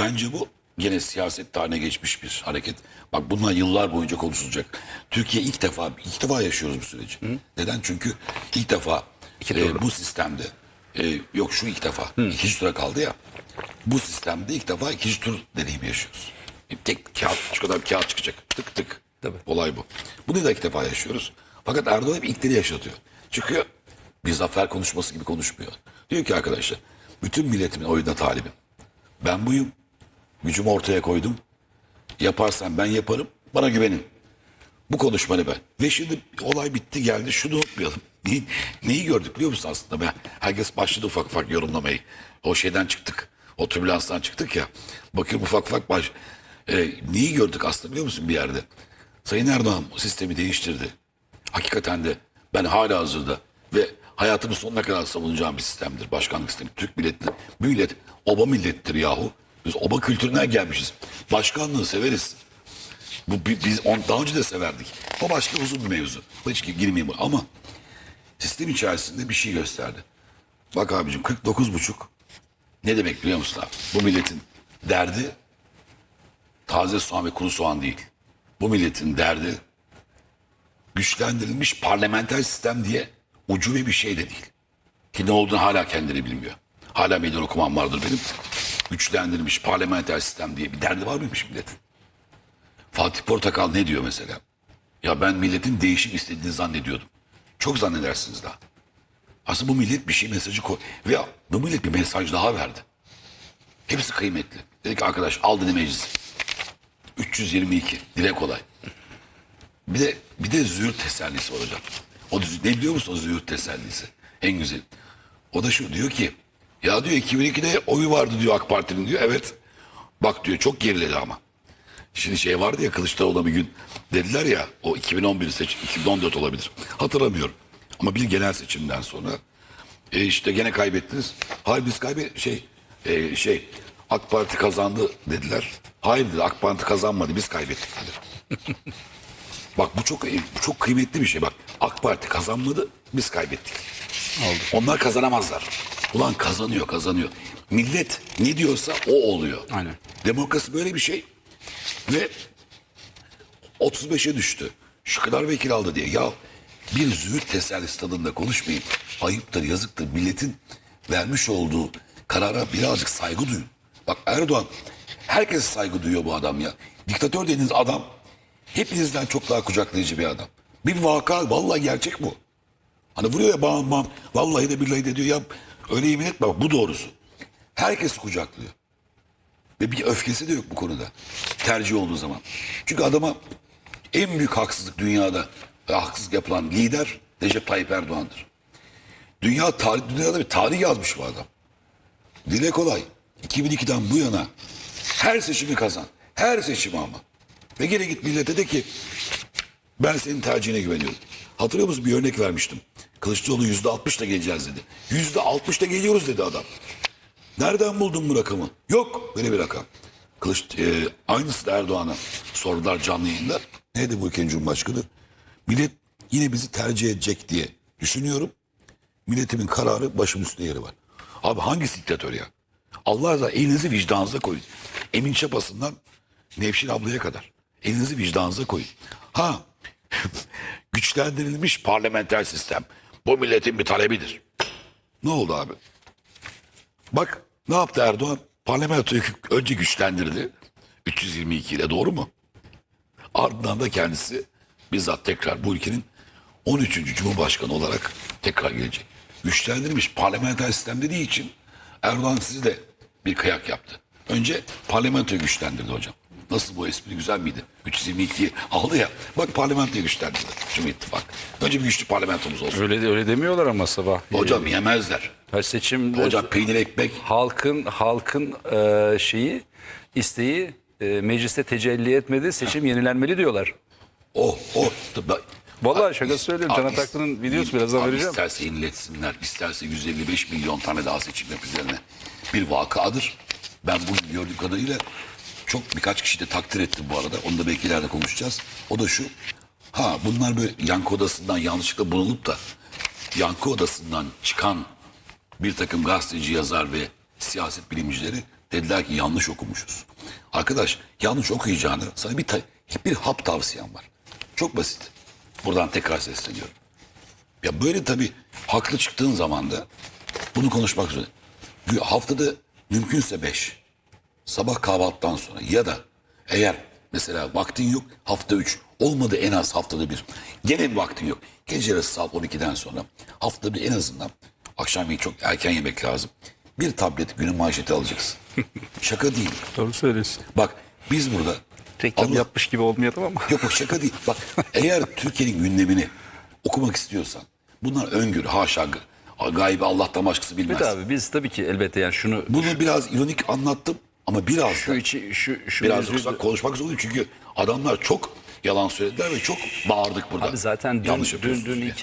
Bence bu gene siyaset tarihine geçmiş bir hareket. Bak bunlar yıllar boyunca konuşulacak. Türkiye ilk defa ilk defa yaşıyoruz bu süreci. Neden? Çünkü ilk defa e, bu sistemde e, yok şu ilk defa ikinci tura kaldı ya. Bu sistemde ilk defa ikinci tur deneyimi yaşıyoruz. Bir tek kağıt şu kadar kağıt çıkacak. Tık tık. Tabii. Olay bu. Bunu da ilk defa yaşıyoruz. Fakat Erdoğan hep ilkleri yaşatıyor. Çıkıyor bir zafer konuşması gibi konuşmuyor. Diyor ki arkadaşlar bütün milletimin oyuna talibim. Ben buyum. Gücümü ortaya koydum. Yaparsan ben yaparım. Bana güvenin. Bu konuşma ne be? Ve şimdi olay bitti geldi. Şunu unutmayalım. Neyi, neyi gördük biliyor musun aslında? Ben, herkes başladı ufak ufak yorumlamayı. O şeyden çıktık. O türbülanstan çıktık ya. Bakıyorum ufak ufak baş. Ee, neyi gördük aslında biliyor musun bir yerde? Sayın Erdoğan o sistemi değiştirdi. Hakikaten de ben hala hazırda ve hayatımın sonuna kadar savunacağım bir sistemdir. Başkanlık sistemi. Türk milletinin. Bu millet oba millettir yahu. Biz oba kültüründen gelmişiz. Başkanlığı severiz. Bu bi- biz on, daha önce de severdik. O başka uzun bir mevzu. Hiç girmeyeyim ama sistem içerisinde bir şey gösterdi. Bak abicim 49 buçuk ne demek biliyor musun abi? Bu milletin derdi taze soğan ve kuru soğan değil. Bu milletin derdi güçlendirilmiş parlamenter sistem diye ucube bir şey de değil. Ki ne olduğunu hala kendileri bilmiyor. Hala meydan okumam vardır benim. Güçlendirilmiş parlamenter sistem diye bir derdi var mıymış milletin? Fatih Portakal ne diyor mesela? Ya ben milletin değişim istediğini zannediyordum. Çok zannedersiniz daha. Aslında bu millet bir şey mesajı koy. Ve bu millet bir mesaj daha verdi. Hepsi kıymetli. Dedi ki arkadaş al dedi meclis. 322 dile kolay. Bir de bir de züğürt tesellisi hocam. O ne biliyor musun o züğürt tesellisi? En güzel. O da şu diyor ki ya diyor 2002'de oyu vardı diyor AK Parti'nin diyor. Evet. Bak diyor çok geriledi ama. Şimdi şey vardı ya Kılıçdaroğlu'na bir gün dediler ya o 2011 seçim 2014 olabilir. Hatırlamıyorum. Ama bir genel seçimden sonra e işte gene kaybettiniz. Hayır biz kaybet şey e, şey AK Parti kazandı dediler. Hayır dedi AK Parti kazanmadı biz kaybettik dedi. Bak bu çok bu çok kıymetli bir şey bak. AK Parti kazanmadı biz kaybettik. Onlar kazanamazlar. Ulan kazanıyor kazanıyor. Millet ne diyorsa o oluyor. Aynen. Demokrasi böyle bir şey. Ve 35'e düştü. Şu kadar vekil aldı diye. Ya bir züğürt tesellisi tadında konuşmayın. Ayıptır, yazıktır. Milletin vermiş olduğu karara birazcık saygı duyun. Bak Erdoğan, herkes saygı duyuyor bu adam ya. Diktatör dediğiniz adam hepinizden çok daha kucaklayıcı bir adam. Bir vaka, vallahi gerçek bu. Hani vuruyor ya bam bam, vallahi de billahi de diyor ya öyle yemin etme bak bu doğrusu. Herkes kucaklıyor. Ve bir öfkesi de yok bu konuda. Tercih olduğu zaman. Çünkü adama en büyük haksızlık dünyada ve haksızlık yapılan lider Recep Tayyip Erdoğan'dır. Dünya tarih, dünyada bir tarih yazmış bu adam. Dile kolay. 2002'den bu yana her seçimi kazan. Her seçimi ama. Ve gene git millete de ki ben senin tercihine güveniyorum. Hatırlıyor musun bir örnek vermiştim. Kılıçdaroğlu yüzde altmışla geleceğiz dedi. Yüzde altmışla geliyoruz dedi adam. Nereden buldun bu rakamı? Yok böyle bir rakam. Kılıç, e, aynısı da Erdoğan'a sordular canlı yayında. Neydi bu ülkenin Cumhurbaşkanı? Millet yine bizi tercih edecek diye düşünüyorum. Milletimin kararı başım üstünde yeri var. Abi hangisi diktatör ya? Allah razı elinizi vicdanınıza koyun. Emin Çapası'ndan Nevşin ablaya kadar. Elinizi vicdanınıza koyun. Ha güçlendirilmiş parlamenter sistem. Bu milletin bir talebidir. Ne oldu abi? Bak ne yaptı Erdoğan? Parlamentoyu önce güçlendirdi. 322 ile doğru mu? Ardından da kendisi bizzat tekrar bu ülkenin 13. Cumhurbaşkanı olarak tekrar gelecek. Güçlendirilmiş parlamenter sistem dediği için Erdoğan sizi de bir kıyak yaptı. Önce parlamentoyu güçlendirdi hocam. Nasıl bu espri güzel miydi? 322'yi aldı ya. Bak parlamentoyu güçlendirdi Cumhur İttifakı. Önce bir güçlü parlamentomuz olsun. Öyle de öyle demiyorlar ama sabah. Hocam yemezler. Her seçimde Hocam peynir ekmek halkın halkın e, şeyi isteği e, mecliste tecelli etmedi. Seçim yenilenmeli diyorlar. Oh oh. Ben- Vallahi şaka söylüyorum. Abi, Ataklı'nın videosu birazdan abi vereceğim. İsterse yeniletsinler, isterse 155 milyon tane daha seçim yap üzerine. Bir vakadır. Ben bugün gördüğüm kadarıyla çok birkaç kişi de takdir ettim bu arada. Onu da belki ileride konuşacağız. O da şu. Ha bunlar böyle yankı odasından yanlışlıkla bulunup da yankı odasından çıkan bir takım gazeteci, yazar ve siyaset bilimcileri Dediler ki yanlış okumuşuz. Arkadaş yanlış okuyacağını sana bir, bir hap tavsiyem var. Çok basit. Buradan tekrar sesleniyorum. Ya böyle tabii haklı çıktığın zaman da bunu konuşmak zorunda. Haftada mümkünse beş. Sabah kahvaltıdan sonra ya da eğer mesela vaktin yok hafta üç olmadı en az haftada bir. Gene bir vaktin yok. Gece yarısı saat 12'den sonra haftada bir en azından akşam yemeği çok erken yemek lazım. Bir tablet günün manşeti alacaksın. Şaka değil. Doğru söylüyorsun. Bak biz burada Reklam Allah- yapmış gibi olmayalım ama. Yok yok şaka değil. Bak eğer Türkiye'nin gündemini okumak istiyorsan bunlar öngörü haşa gaybi Allah'tan başkası bilmez. Evet abi biz tabii ki elbette yani şunu Bunu biraz ironik anlattım ama biraz şu da içi şu şu biraz yoksa konuşmak zorundayım çünkü adamlar çok yalan söylediler ve çok bağırdık burada. Abi zaten dün, Yanlış dün, dün iki